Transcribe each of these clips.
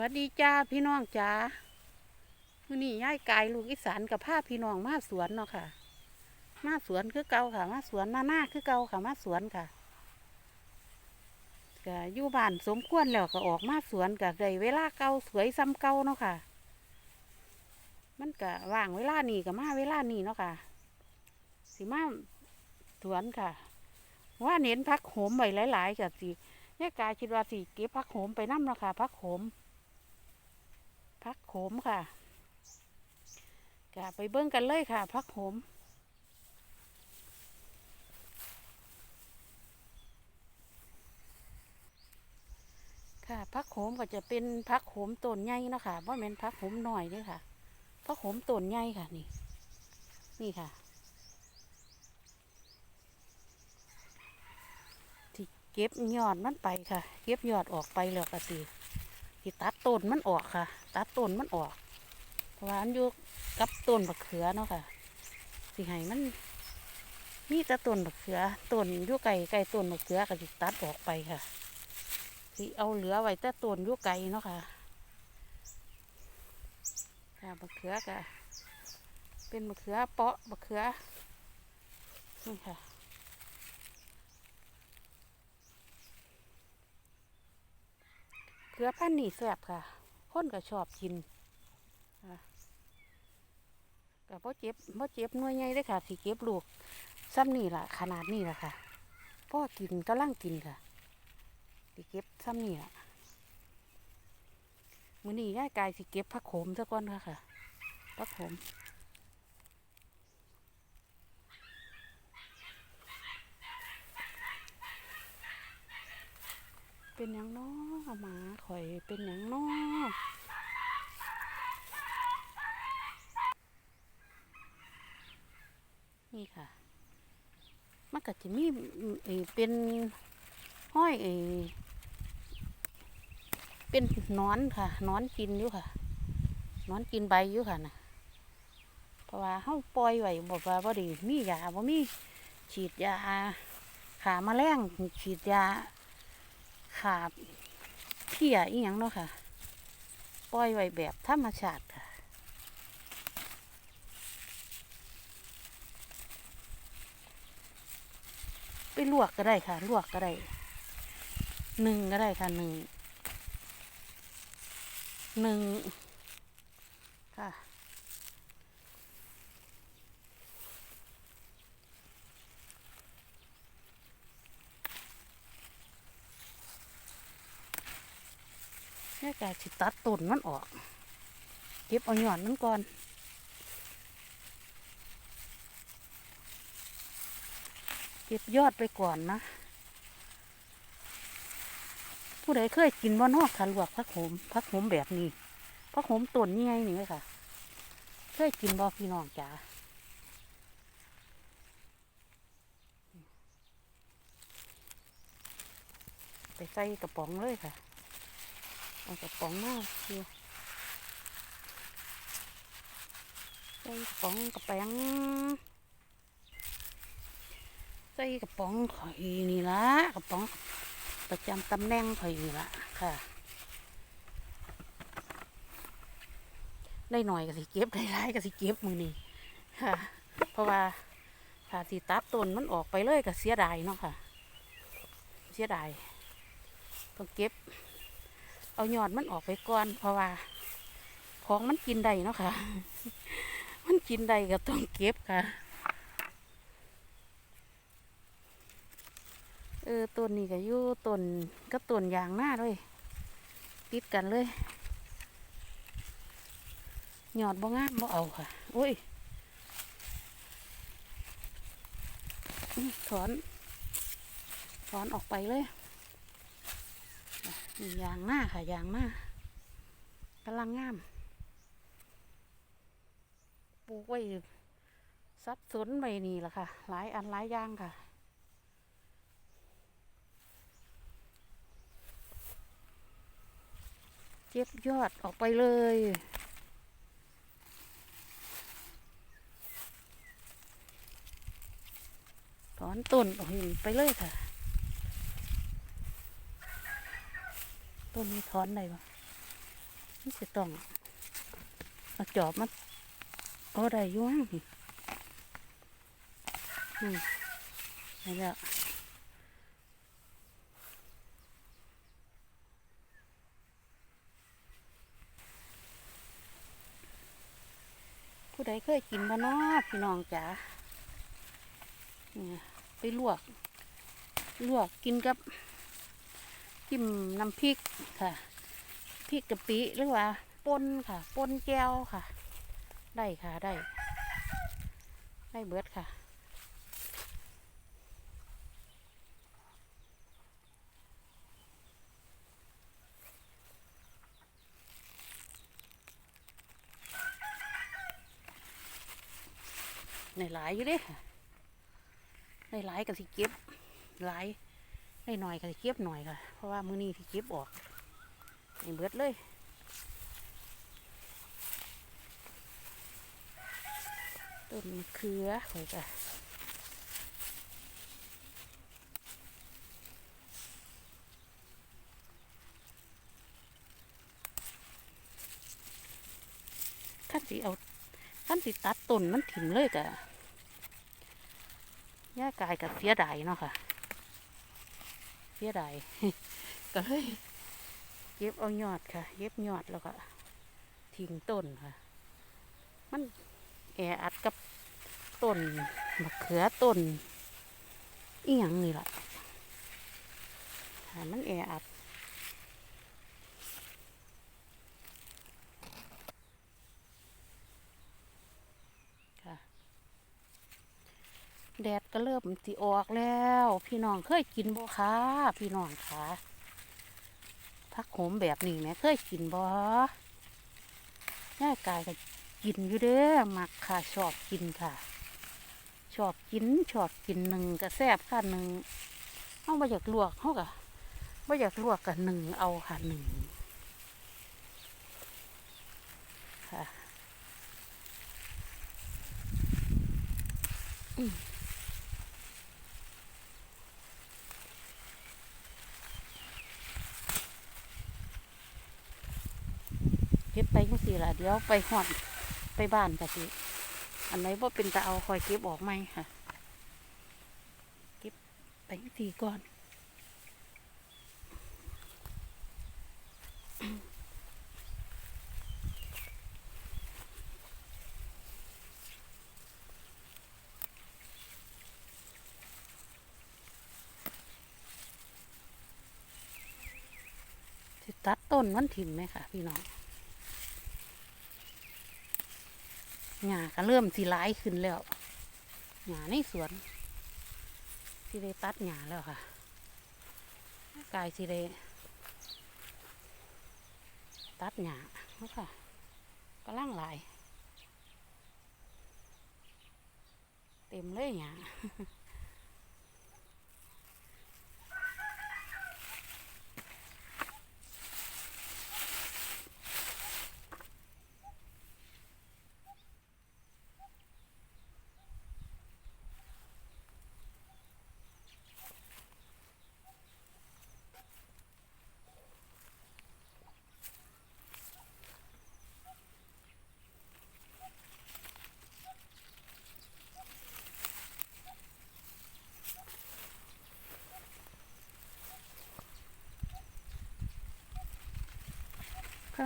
วัสดีจ้าพี่น้องจ้ามื้อนี้ย้ายกายลูกอีสานกับพาพี่น้องมาสวนเนาะค่ะ มาสวนคือเก่าค่ะ มาสวนมาหน้าคือเก่าค่ะ มาสวนค่ะก็อยู่บ้านสมควรแล้วก็ออกมาสวนก็ได้เวลาเก่าสวยซ้ำเก่าเนาะค่ะ มันก็ว่างเวลานี้ก็มาเวลานี้เนาะค่ะ สิมาสวนค่ะ ว่าเน้นพักโหมไว้หลายๆกับสิเนี่ยกายคิดว่าสิเก็บพักโหมไปน้ำเนาะค่ะพักโหม พักโขมค่ะกะไปเบิ้งกันเลยค่ะ พักโขมค่ะพักโขมก็จะเป็นพักโขมต้นใหญ่นะค่ะว่าเป็นพักโขมหน่อยด้วยค่ะพักโขมต้นใหญ่ค่ะนี่ นี่ค่ะ ที่เก็บยอดมันไปค่ะ เก็บยอดออกไปแล้วก็สิ ที่ตัดต้นมันออกค่ะ ตัดต้นมันออก เพราะว่ามันอยู่กับต้นบักเขือเนาะค่ะสิให้มัน มีแต่ต้นบักเขือต้นยู่ไก่ไก่ต้นบักเขือก็สิตัดออกไปค่ะสิเอาเหลือไว้แต่ต้นยู่ไก่เนาะค่ะค่ะบักเขือก็เป็นบักเขือเปาะบักเขือนี่ค่ะ เกลือพันนี่แซ่บค่ะ คนก็ชอบกินก็บ่เจ็บบ่อเจ็บหน่วยใหญ่เด้ค่ะสิเก็บลูกซ้ำนี่ล่ะ ขนาดนี้ล่ะค่ะพ่อกินกำลังกินค่ะสิเก็บซ้ำนี่ล่ะมือนี้ย่ายกายสิเก็บผักโขมซะก่อนค่ะค่ะผักโขม เป็นยังน้อหมาข่อยเป็นยังน้อนี่ค่ะ มันก็จะมีเอเป็นห้อยเอเป็นนอนค่ะนอนกินอยู่ค่ะนอนกินใบอยู่ค่ะนะเพราะว่าเฮาปล่อยไว้บอกว่าบ่ดีมียาบ่มีฉีดยาขาแมลงฉีดยา ขาบเพียอีหยังเนาะค่ะ ปล่อยไว้แบบธรรมชาติค่ะไปลวกก็ได้ค่ะ ลวกก็ได้หนึ่งก็ได้ค่ะหนึ่งหนึ่งค่ะ แค่กาสิตัดต้นมันออก เก็บเอาหย่อนมันก่อนเก็บยอดไปก่อนนะ ผู้ใดเคยกินบ่นอกค่ะลวกผักโขมผักโขมแบบนี้ผักโขมต้นนี่ไงนี่ค่ะ เคยกินบ่พี่น้องจ๋าไปใส่กระป๋องเลยค่ะ เอากระป๋องมาคือใส่กระป๋องกระแป้งใส่กระป๋องข่อยนี่ละกระป๋องประจำตำแหน่งข่อยนี่ละค่ะ ได้หน่อยก็สิเก็บได้หลายก็สิเก็บมือนี่ค่ะ เพราะว่าถ้าสิตัดต้นมันออกไปเลยก็เสียดายเนาะค่ะ เสียดายต้องเก็บ เอายอดมันออกไปก่อน เพราะว่า ของมันกินได้เนาะค่ะ มันกินได้ก็ต้องเก็บค่ะ เออต้นนี้ก็อยู่ต้นก็ต้นยางหน้าเลยติดกันเลยหยอดบ่งามบ่เอาค่ะ โอ้ย ถอน ถอนออกไปเลย ยางหน้าค่ะยางหน้ากำลังงาม ปลูกไว้ซับสนไว้นี่แหละค่ะ หลายอันหลายอย่างค่ะ เจ็บยอดออกไปเลยถอนต้นออกไปเลยค่ะ ต้นนี้ถอนได้ปะมันจะต้องเอาจอบมาเอาได้ยุ่งอืมได้แล้วผู้ใดเคยกินบ้านาะพี่น้องจ๋าเนี่ไปลวก ลวกกินกับ จิ้มน้ำพริกค่ะพริกกะปิหรือว่าป่นค่ะป่นแก้วค่ะ ได้ค่ะได้ ได้เบิดค่ะในหลายอยู่เด้ค่ะในหลายก็สิเก็บหลาย ในหน่อยก็เก็บหน่อยค่ะ เพราะว่ามื้อนี้ที่เก็บออกในเบิดเลยต้นเขือข่อยก็ขั้นสิเอาขั้นสิตัดต้นมันถิ่มเลยกะย่ากายกับเสียดายเนาะค่ะ เสียดายก็เลยเก็บเอายอดค่ะเก็บยอดแล้วก็ทิ้งต้นค่ะ มันแออัดกับต้นมะเขือต้นอีหยังนี่แหละมันแออัด ค่ะ แดดก็เริ่มสิออกแล้ว พี่น้องเคยกินบ่คะพี่น้องคะพักโหมแบบนี้แหม่เคยกินบ่ย่ากายก็กินอยู่เด้อมักค่ะชอบกินค่ะ ชอบกินชอบกินหนึ่งก็แซ่บค่ะหนึ่งเอามาอยากลวกเขากะไม่อยากลวกกับหนึ่งเอาค่ะหนึ่งค่ะเก็ ไปจังสี่ละเดี๋ยวไปหอดไปบ้านกะสิอันไหนว่าเป็นตาเอาคอยเก็บออกไหมค่ะเก็บไปจังสี่ก่อนสิตัดต้นมันถิ่มไหมค่ะพี่น้อง หญ้าก็เริ่มสีร้ายขึ้นแล้วหญ้าในสวนสีได้ตัดหญ้าแล้วค่ะกายสีได้ตัดหญ้าแล้วค่ะก็ลังหลายเต็มเลยหญ้า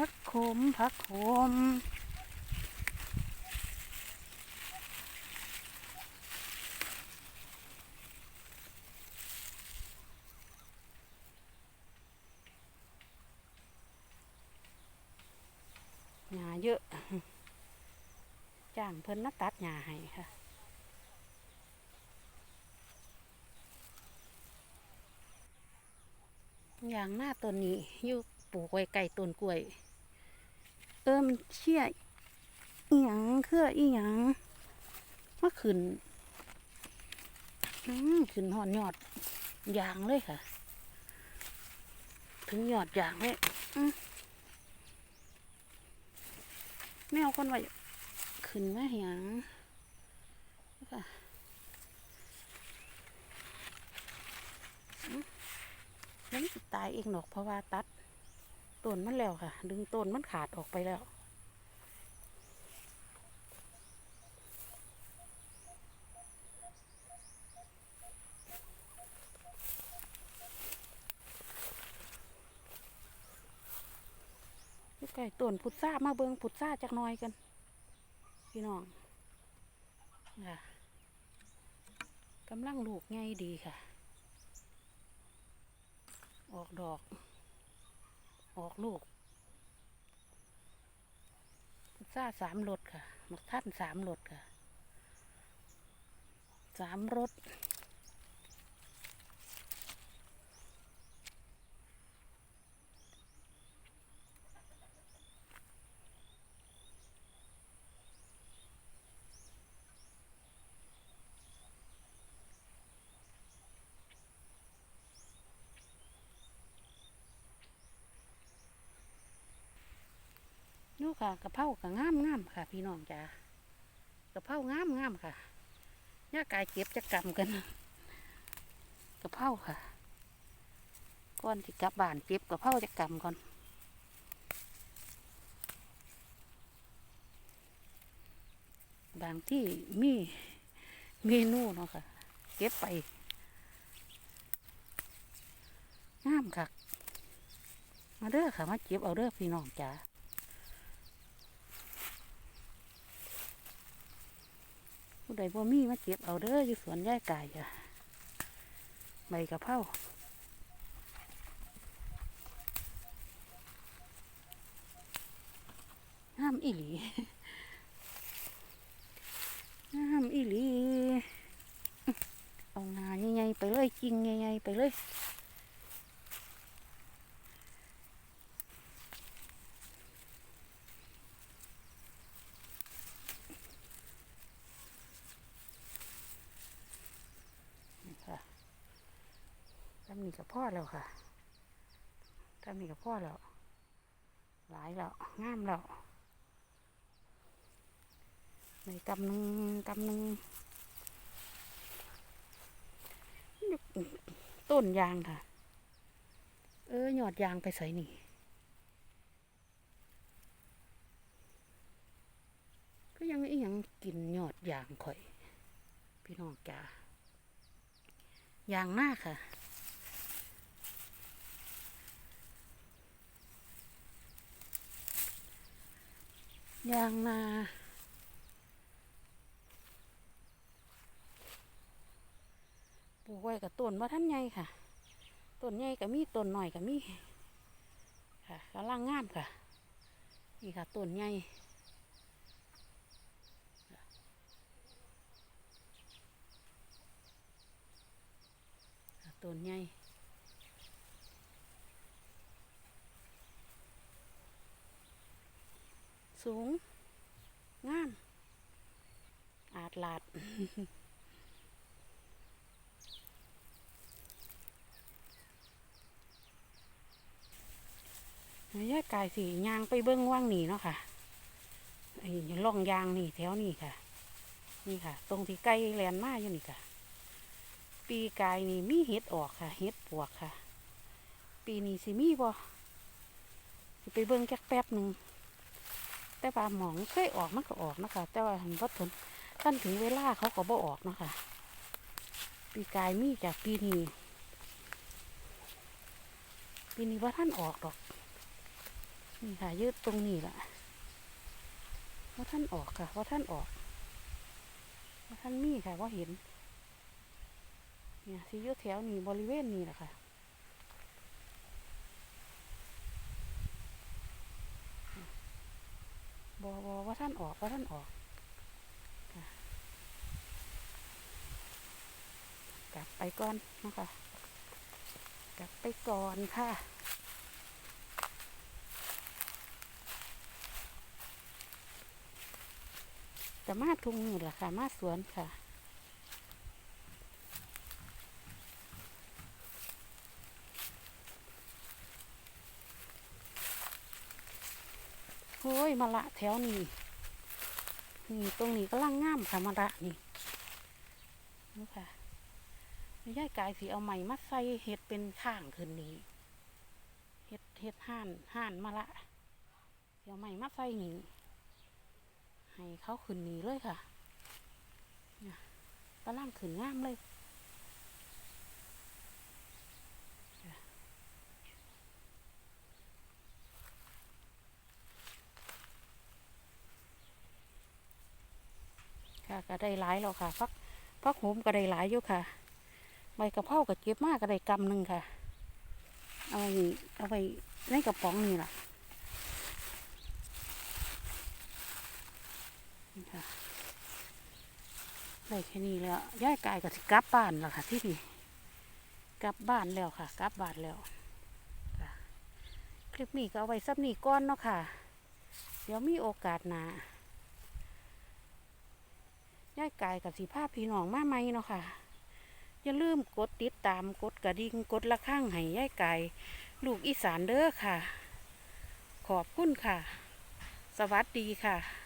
พักขมพักขมหญ้าเยอะ จ้างเพิ่นมาตัดหญ้าให้ค่ะอย่างหน้าต้นนี้อยู่ปลูกไว้ไก่ต้นกล้วย เออมันเชี่ยอีหยังเครืออีหยังมาขึ้นอืมขึ้นหอนยอดยางเลยค่ะ ถึงยอดยางเลยแมวคนว่าขึ้นมาหยังค่ะแล้วมันตายเองหรอกเพราะว่าตัด ต้นมันแล้วค่ะ ดึงต้นมันขาดออกไปแล้วอยู่ใกล้ต้นพุทรามาเบิงพุทราจักน่อยกัน พี่น้องค่ะกำลังลูกง่ายดีค่ะ ออกดอก ออกลูกซ่าสามรถค่ะมักท่านสามรถค่ะสามรถ ค่ะกะเพรากระงามงามค่ะ พี่น้องจ้ากระเพรางามงามค่ะย่ากายเก็บจะกำกันกระเพราค่ะก่อนที่กลับบ้านเก็บกระเพราจะกำก่อนบางที่มีเมนูเนาะค่ะ เก็บไปงามค่ะ มาเด้อค่ะ มาเก็บเอาเด้อพี่น้องจ้า ผู้ใดบ่มีมาเก็บเอาเด้ออยู่สวนย่ายไก่จ้ะใบกะเพรางามอีหลีงามอีหลี เอางาใหญ่ๆไปเลยกิ่งใหญ่ๆไปเลย นี่ค่ะทำนี่กับ พ่อแล้วค่ะทำนี่กับพ่อแล้ว หลายแล้วงามแล้วในกำหนึ่งกำหนึ่งต้นยางค่ะ เออหยอดยางไปใส่นี่ก็ยังอีหยังกินหยอดยางข่อย พี่น้องจ้ายางหน้าค่ะ ยางนา ปลูกไว้กับต้นว่าท่านใหญ่ค่ะ ต้นใหญ่ก็มีต้นหน่อยก็มีค่ะกำลังงามค่ะ นี่ค่ะต้นใหญ่ต้นใหญ่ สูง งาม อาดลาดยายกายสิยางไปเบิ้งว่างนี่เนาะค่ะไอ้ล่องยางนี่แถวนี่ค่ะ นี่ค่ะ ตรงที่ไก่แลนมาอยู่นี่ค่ะ ปีกายนี่มีเห็ดออกค่ะ เห็ดปวกค่ะ ปีนี้สิมีบ่ไปเบิ้งจักแป๊บหนึ่ง แต่ว่าหมองเคยออกมันก็ออกนะคะ แต่ว่าหันวัดถึงขั้นถึงเวลาเขาก็บ่ออกนะคะ ปีกายมีจากปีนี้ ปีนี้ว่าท่านออกดอก นี่ค่ะยืดตรงนี้แหละว่าท่านออกค่ะว่าท่านออกว่าท่านมีค่ะว่าเห็น เนี่ยสิอยุแถวนี้บริเวณนี้แหละค่ะ บอบอว่าท่านออกว่าท่านออกกลับไปก่อนนะคะกลับไปก่อนค่ะจะมาทุ่งนี่แหละค่ะ มาสวนค่ะ โอ้ ยมะละแถวนี้นี่ตรงนี้กำลังงามค่ะมะละนี่นี่ค่ะไม่ใช่กายสีเอาใหม่มาใส่เห็ดเป็นข้างคืนนี้เฮ็ดเฮ็ดห่านห่านมาละเดี๋ยวไม่มาใส่นีให้เขาขึ้นนี้เลยค่ะเนี่ยกำลังขึ้นงามเลย ค่ะก็ได้หลายแล้วค่ะพักพักโหมก็ได้หลายอยู่ค่ะ ใบกะเพราก็เก็บมากก็ได้กำหนึ่งค่ะ เอาไว้เอาไว้ในกระป๋องนี่ล่ะนี่ค่ะได้แค่นี้แล้วย้ายกายก็สิกลับบ้านแล้วค่ะ ที่นี่กลับบ้านแล้วค่ะกลับบ้านแล้วคลิปนี้ก็เอาไว้ซับนี่ก้อนเนาะค่ะ เดี๋ยวมีโอกาสหนาายกายกับสีภาพพี่น้องมาไหมเนาะค่ะ อย่าลืมกดติดตามกดกระดิ่งกดละข้างให้ย่ายกายลูกอีสานเด้อค่ะ ขอบคุณค่ะ สวัสดีค่ะ